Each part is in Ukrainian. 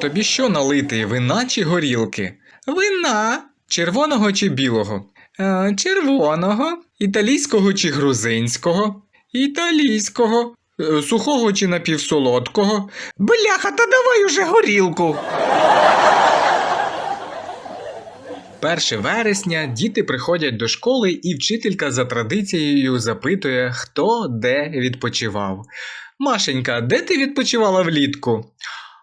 Тобі що налити, вина чи горілки? Вина. Червоного чи білого? Е, червоного. Італійського чи грузинського? Італійського. Е, сухого чи напівсолодкого? Бляха, та давай уже горілку. 1 вересня діти приходять до школи, і вчителька за традицією запитує, хто де відпочивав. Машенька, де ти відпочивала влітку?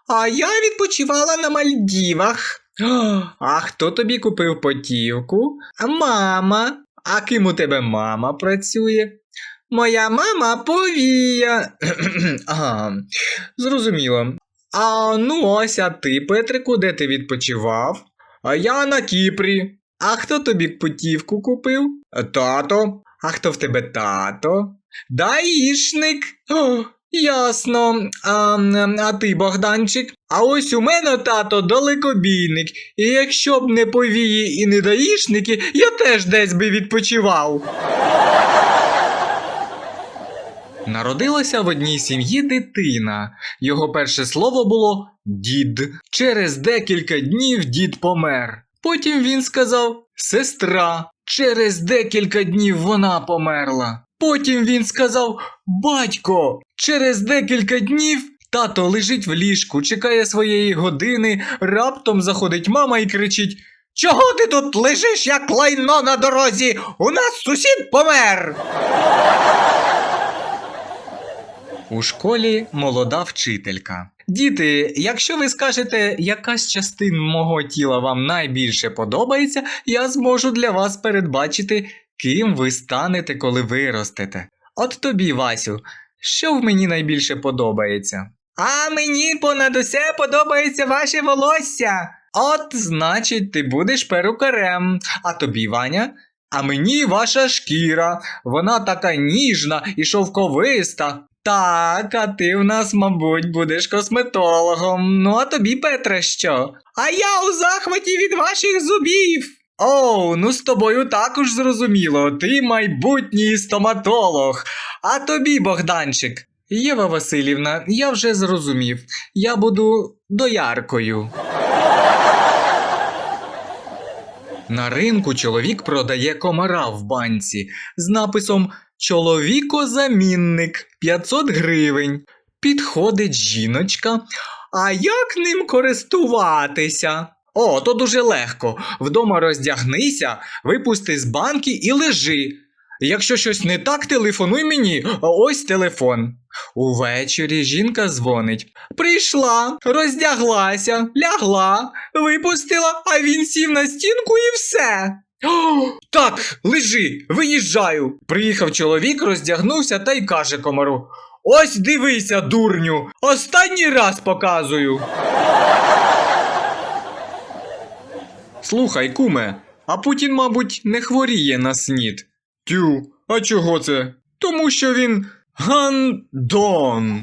А я відпочивала на Мальдівах. А хто тобі купив потівку? Мама. А ким у тебе мама працює? Моя мама повія. ага, зрозуміло. А ну ось, а ти, Петрику, де ти відпочивав? А я на Кіпрі. А хто тобі путівку купив? Тато. А хто в тебе тато? Даїшник. Ясно. А, а ти, Богданчик? А ось у мене тато далекобійник. І якщо б не повії і не даїшники, я теж десь би відпочивав. Народилася в одній сім'ї дитина. Його перше слово було дід. Через декілька днів дід помер. Потім він сказав сестра. Через декілька днів вона померла. Потім він сказав батько. Через декілька днів тато лежить в ліжку, чекає своєї години, раптом заходить мама і кричить: Чого ти тут лежиш, як лайно на дорозі? У нас сусід помер. У школі молода вчителька. Діти, якщо ви скажете, яка з частин мого тіла вам найбільше подобається, я зможу для вас передбачити, ким ви станете, коли виростете. От тобі, Васю, що в мені найбільше подобається? А мені понад усе подобається ваше волосся. От, значить, ти будеш перукарем. А тобі, Ваня? А мені ваша шкіра. Вона така ніжна і шовковиста. Так, а ти в нас, мабуть, будеш косметологом. Ну а тобі, Петре, що? А я у захваті від ваших зубів. Оу, ну з тобою також зрозуміло, ти майбутній стоматолог. А тобі, Богданчик. Єва Васильівна, я вже зрозумів. Я буду дояркою. На ринку чоловік продає комара в банці з написом Чоловікозамінник 500 гривень. Підходить жіночка. А як ним користуватися? О, то дуже легко. Вдома роздягнися, випусти з банки і лежи. Якщо щось не так, телефонуй мені, ось телефон. Увечері жінка дзвонить. Прийшла, роздяглася, лягла, випустила, а він сів на стінку і все. Так, лежи, виїжджаю. Приїхав чоловік, роздягнувся та й каже комару: Ось дивися, дурню, останній раз показую. Слухай, куме, а Путін, мабуть, не хворіє на снід. Тю, а чого це? Тому що він гандон.